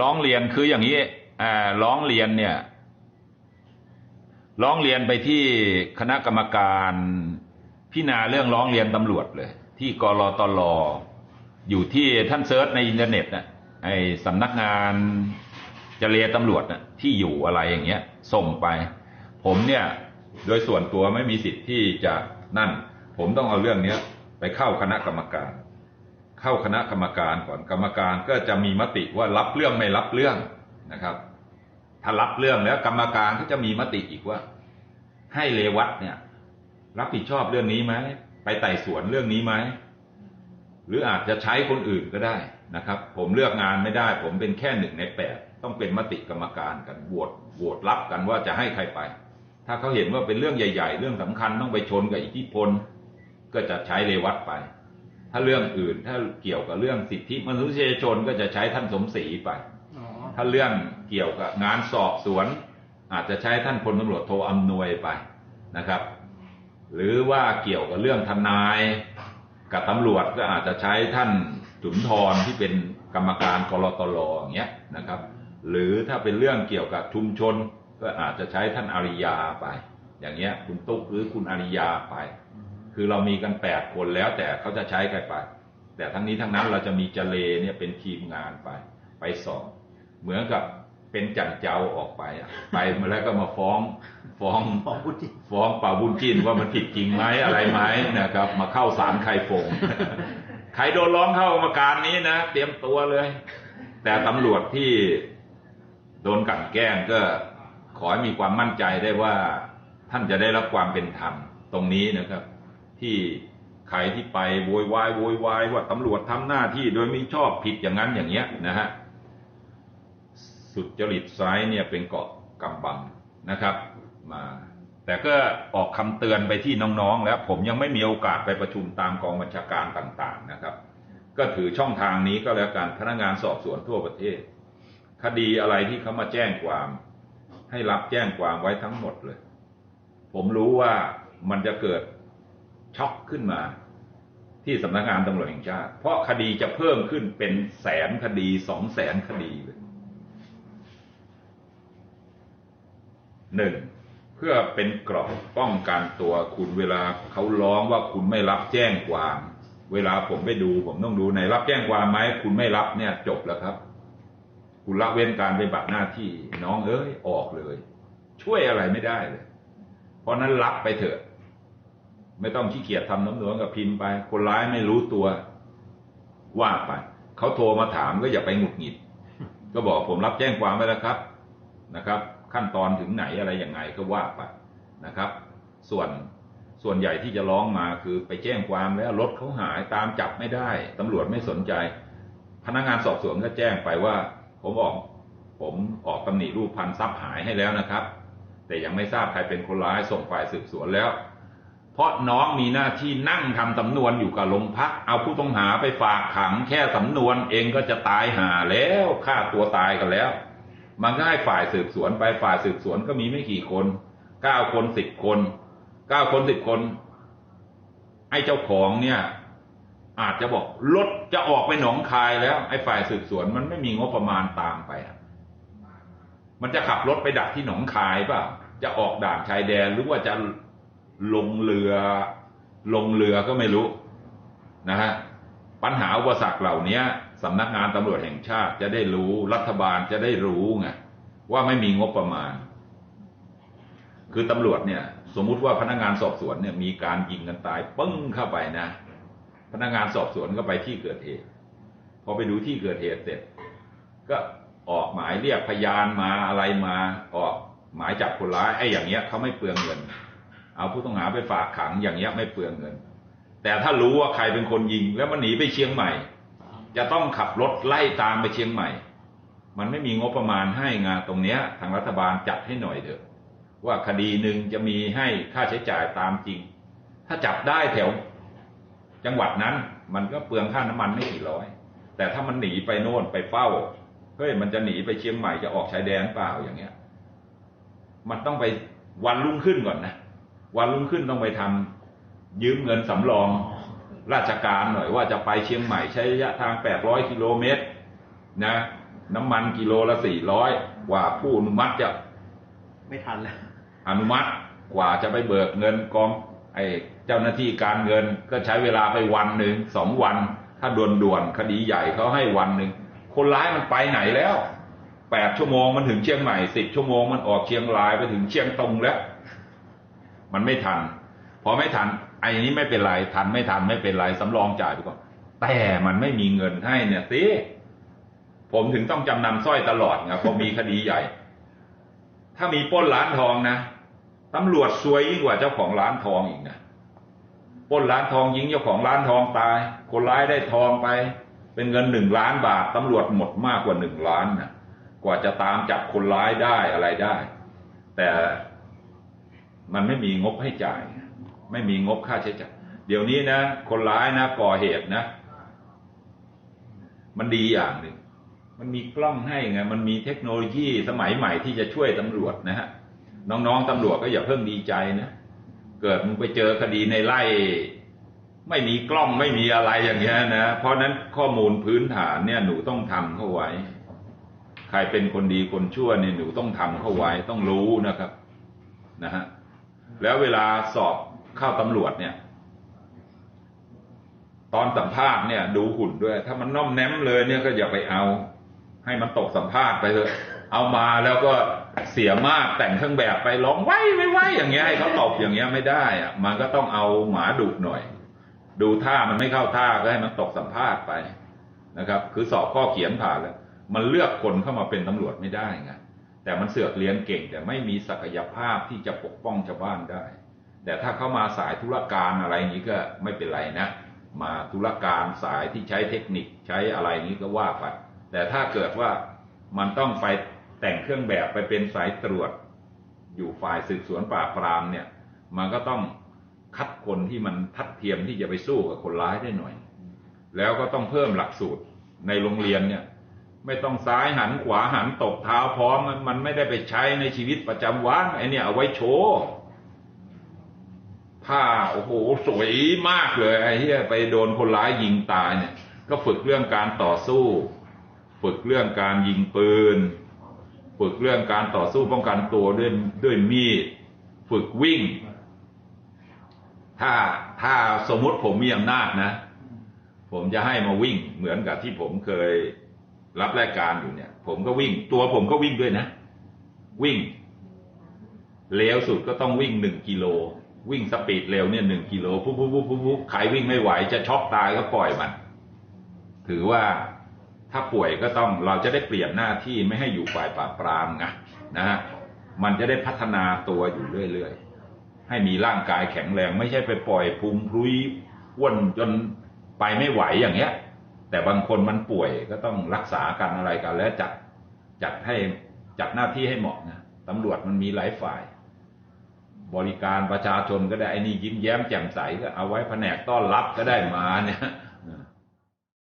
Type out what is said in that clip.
ร้องเรียนคืออย่างนี้ร้องเรียนเนี่ยร้องเรียนไปที่คณะกรรมการพิจารณาเรื่องร้องเรียนตำรวจเลย ที่กรตลอยู่ที่ท่านเซิร์ชในอินเทอร์เน็ตน่ะไอสำนักงานเจรตำรวจน่ะที่อยู่อะไรอย่างเงี้ย ส่งไป ผมเนี่ยโดยส่วนตัวไม่มีสิทธิ์ที่จะนั่น ผมต้องเอาเรื่องเนี้ยไปเข้าคณะกรรมการ เข้าคณะกรรมการก่อนกรรมการก็จะมีมติว่ารับเรื่องไม่รับเรื่องนะครับ ถ้ารับเรื่องแล้วกรรมการก็จะมีมติอีกว่า ให้เลวัตเนี่ย รับผิดชอบเรื่องนี้ไหมไปไต่สวนเรื่องนี้ไหมหรืออาจจะใช้คนอื่นก็ได้นะครับ ผมเลือกงานไม่ได้ ผมเป็นแค่หนึ่งในแปดต้องเป็นมติกรรมการกันโหวตโหวตรับกันว่าจะให้ใครไป ถ้าเขาเห็นว่าเป็นเรื่องใหญ่ ๆ เรื่องสำคัญต้องไปชนกับอิทธิพล ก็จะใช้เลวัตไป ถ้าเรื่องอื่น ถ้าเกี่ยวกับเรื่องสิทธิมนุษยชนก็จะใช้ท่านสมศรีไปอ๋อถ้าเรื่องเกี่ยวกับงานสอบสวน อาจจะใช้ท่านพลตำรวจโทอำนวยไปนะครับ หรือว่าเกี่ยวกับเรื่องทนายกับตำรวจก็อาจจะใช้ท่านสุนทรที่เป็นกรรมการกรตลอย่างเงี้ยนะครับ หรือถ้าเป็นเรื่องเกี่ยวกับชุมชน ก็อาจจะใช้ท่านอาริยาไป อย่างเงี้ยคุณตุ๊กหรือคุณอาริยาไป คือเรามีกันแปดคนแล้วแต่เขาจะใช้ใครไป แต่ทั้งนี้ทั้งนั้นเราจะมีเจเลเนี่ยเป็นทีมงานไป ไปสอบเหมือนกับเป็นจันเจ้าออกไปอะไปมาแล้วก็มาฟ้องฟ้องฟ้องป่าบุญจินว่ามันผิดจริงไหมอะไรไหมนะครับ มาเข้าศาลใครฟงใครโดนร้องเข้ากรรมการนี้นะเตรียมตัวเลย แต่ตำรวจที่โดนกลั่นแกล้งก็ขอให้มีความมั่นใจได้ว่าท่านจะได้รับความเป็นธรรมตรงนี้นะครับ ที่ใครที่ไปโวยวายโวยวายว่าตำรวจทำหน้าที่โดยไม่ชอบผิดอย่างนั้นอย่างเงี้ยนะฮะสุดจริตซ้ายเนี่ยเป็นเกาะกำบังนะครับมาแต่ก็ออกคำเตือนไปที่น้องๆ แล้วผมยังไม่มีโอกาสไปประชุมตามกองบัญชาการต่างๆนะครับ ก็ถือช่องทางนี้ก็แล้วกันพนักงานสอบสวนทั่วประเทศ คดีอะไรที่เขามาแจ้งความ ให้รับแจ้งความไว้ทั้งหมดเลย ผมรู้ว่ามันจะเกิด ช็อกขึ้นมา ที่สำนักงานตำรวจแห่งชาติ เพราะคดีจะเพิ่มขึ้นเป็นแสนคดีสองแสนคดีเลยหนึ่งเพื่อเป็นกรอบป้องกันตัวคุณเวลาเขาร้องว่าคุณไม่รับแจ้งความ เวลาผมไปดู ผมต้องดูในรับแจ้งความไหมคุณไม่รับเนี่ยจบแล้วครับ คุณละเว้นการปฏิบัติหน้าที่น้องเอ้ยออกเลย ช่วยอะไรไม่ได้เลย เพราะนั้นรับไปเถอะ ไม่ต้องขี้เกียจทำน้ำหนวงกับพิมพ์ไป คนร้ายไม่รู้ตัวว่าไปเขาโทรมาถามก็อย่าไปหงุดหงิด ก็บอกผมรับแจ้งความไว้แล้วครับนะครับ ขั้นตอนถึงไหนอะไรยังไงก็ว่าไปนะครับ ส่วนส่วนใหญ่ที่จะร้องมาคือไปแจ้งความแล้วรถเขาหายตามจับไม่ได้ตำรวจไม่สนใจ พนักงานสอบสวนก็แจ้งไปว่า ผมออก ผมออกตำหนิรูปพันทรัพย์หายให้แล้วนะครับ แต่ยังไม่ทราบใครเป็นคนร้ายส่งฝ่ายสืบสวนแล้ว เพราะน้องมีหน้าที่นั่งทำสำนวนอยู่กับโรงพัก เอาผู้ต้องหาไปฝากขังแค่สำนวนเองก็จะตายหาแล้วฆ่าตัวตายกันแล้ว มันก็ให้ฝ่ายสืบสวนไปฝ่ายสืบสวนก็มีไม่กี่คนเก้าคนสิบคนเก้าคนสิบคนไอ้เจ้าของเนี่ย อาจจะบอกรถจะออกไปหนองคายแล้ว ไอ้ฝ่ายสืบสวนมันไม่มีงบประมาณตามไปอะมันจะขับรถไปดักที่หนองคายเปล่าจะออกด่านชายแดนหรือว่าจะ ลงเรือ ลงเรือก็ไม่รู้นะฮะปัญหาอุปสรรคเหล่านี้สำนักงานตำรวจแห่งชาติจะได้รู้รัฐบาลจะได้รู้ไงว่าไม่มีงบประมาณ คือตำรวจเนี่ย สมมุติว่าพนักงานสอบสวนเนี่ยมีการยิงกันตายปึ้งเข้าไปนะ พนักงานสอบสวนก็ไปที่เกิดเหตุพอไปดูที่เกิดเหตุเสร็จ ก็ออกหมายเรียกพยานมาอะไรมาออกหมายจับคนร้ายไอ้อย่างเงี้ยเขาไม่เปลืองเงิน เอาผู้ต้องหาไปฝากขังอย่างเงี้ยไม่เปลืองเงิน แต่ถ้ารู้ว่าใครเป็นคนยิง แล้วมันหนีไปเชียงใหม่ จะต้องขับรถไล่ตามไปเชียงใหม่ มันไม่มีงบประมาณให้งานตรงเนี้ย ทางรัฐบาลจัดให้หน่อยเถอะว่าคดีหนึ่งจะมีให้ค่าใช้จ่ายตามจริง ถ้าจับได้แถว จังหวัดนั้นมันก็เปลืองค่าน้ำมันไม่กี่ร้อย แต่ถ้ามันหนีไปโน่นไปเฝ้าเฮ้ยมันจะหนีไปเชียงใหม่จะออกชายแดนเปล่าอย่างเงี้ย มันต้องไปวันรุ่งขึ้นก่อนนะ วันรุ่งขึ้นต้องไปทำยืมเงินสำรองราชการหน่อยว่าจะไปเชียงใหม่ใช้ระยะทาง 800 กิโลเมตรนะน้ำมันกิโลละสี่ร้อยกว่าผู้อนุมัติจะ ไม่ทันแล้วอนุมัติกว่าจะไปเบิกเงินกองไอ้เจ้าหน้าที่การเงินก็ใช้เวลาไปวันหนึ่งสองวัน ถ้าด่วนด่วนคดีใหญ่เขาให้วันหนึ่งคนร้ายมันไปไหนแล้วแปดชั่วโมงมันถึงเชียงใหม่สิบชั่วโมงมันออกเชียงรายไปถึงเชียงตงแล้ว มันไม่ทัน พอไม่ทันไอ้นี้ไม่เป็นไรทันไม่ทันไม่เป็นไรสำรองจ่ายไปก่อนแต่มันไม่มีเงินให้เนี่ยสิผมถึงต้องจำนำสร้อยตลอดไงพอมีคดีใหญ่ ถ้ามีปล้นร้านทองนะตำรวจซวยยิ่งกว่าเจ้าของร้านทองอีกนะปล้นร้านทองยิงเจ้าของร้านทองตาย คนร้ายได้ทองไป เป็นเงินหนึ่งล้านบาทตำรวจหมดมากกว่าหนึ่งล้านนะกว่าจะตามจับคนร้ายได้อะไรได้ แต่ มันไม่มีงบให้จ่าย ไม่มีงบค่าใช้จ่าย เดี๋ยวนี้นะคนร้ายนะก่อเหตุนะ มันดีอย่างหนึ่งมันมีกล้องให้ไงมันมีเทคโนโลยีสมัยใหม่ที่จะช่วยตำรวจนะฮะน้องๆตำรวจก็อย่าเพิ่งดีใจนะเกิดมึงไปเจอคดีในไร่ไม่มีกล้องไม่มีอะไรอย่างเงี้ยนะเพราะนั้นข้อมูลพื้นฐานเนี่ยหนูต้องทำเข้าไว้ ใครเป็นคนดีคนชั่วเนี่ยหนูต้องทำเข้าไว้ต้องรู้นะครับนะฮะ แล้วเวลาสอบเข้าตำรวจเนี่ย ตอนสัมภาษณ์เนี่ย ดูหุ่นด้วย ถ้ามันน่อมแนมเลยเนี่ยก็อย่าไปเอา ให้มันตกสัมภาษณ์ไปเลยเอามาแล้วก็เสียมากแต่งเครื่องแบบไปร้องไว้ไม่ไหวอย่างเงี้ยให้เขาตบอย่างเงี้ยไม่ได้อะมันก็ต้องเอาหมาดุหน่อย ดูท่ามันไม่เข้าท่าก็ให้มันตกสัมภาษณ์ไปนะครับ คือสอบข้อเขียนผ่านแล้ว มันเลือกคนเข้ามาเป็นตำรวจไม่ได้ไง แต่มันเสือกเรียนเก่ง แต่ไม่มีศักยภาพที่จะปกป้องชาวบ้านได้ แต่ถ้าเข้ามาสายธุรการอะไรอย่างนี้ก็ไม่เป็นไรนะ มาธุรการสายที่ใช้เทคนิคใช้อะไรนี้ก็ว่าไปแต่ถ้าเกิดว่ามันต้องไปแต่งเครื่องแบบไปเป็นสายตรวจ อยู่ฝ่ายสืบสวนปราบปรามเนี่ย มันก็ต้องคัดคนที่มันทัดเทียมที่จะไปสู้กับคนร้ายได้หน่อย แล้วก็ต้องเพิ่มหลักสูตรในโรงเรียนเนี่ย ไม่ต้องซ้ายหันขวาหันตบเท้าพร้อมมันมันไม่ได้ไปใช้ในชีวิตประจำวันไอเนี่ยเอาไว้โชว์ผ้าโอ้โหสวยมากเลยไอ้ที่ไปโดนคนร้ายยิงตายเนี่ย ก็ฝึกเรื่องการต่อสู้ ฝึกเรื่องการยิงปืน ฝึกเรื่องการต่อสู้ป้องกันตัวด้วยด้วยมีด ฝึกวิ่ง ถ้าถ้าสมมติผมมีอำนาจนะ ผมจะให้มาวิ่งเหมือนกับที่ผมเคย รับรายการอยู่เนี่ย ผมก็วิ่ง ตัวผมก็วิ่งด้วยนะ วิ่งเร็วสุดก็ต้องวิ่งหนึ่งกิโล วิ่งสปีดเร็วเนี่ยหนึ่งกิโลปุ๊บปุ๊บปุ๊บปุ๊บใครวิ่งไม่ไหวจะช็อกตายก็ปล่อยมัน ถือว่าถ้าป่วยก็ต้องเราจะได้เปลี่ยนหน้าที่ไม่ให้อยู่ฝ่ายปราบปรามไงนะฮะมันจะได้พัฒนาตัวอยู่เรื่อยๆ ให้มีร่างกายแข็งแรง ไม่ใช่ไปปล่อยพุงพลุยอ้วนจนไปไม่ไหวอย่างเงี้ย แต่บางคนมันป่วยก็ต้องรักษากันอะไรกัน แล้วจัดจัดให้จัดหน้าที่ให้เหมาะนะตำรวจมันมีหลายฝ่าย บริการประชาชนก็ได้ไอ้นี่ยิ้มแย้มแจ่มใสก็เอาไว้แผนกต้อนรับก็ได้มาเนี่ย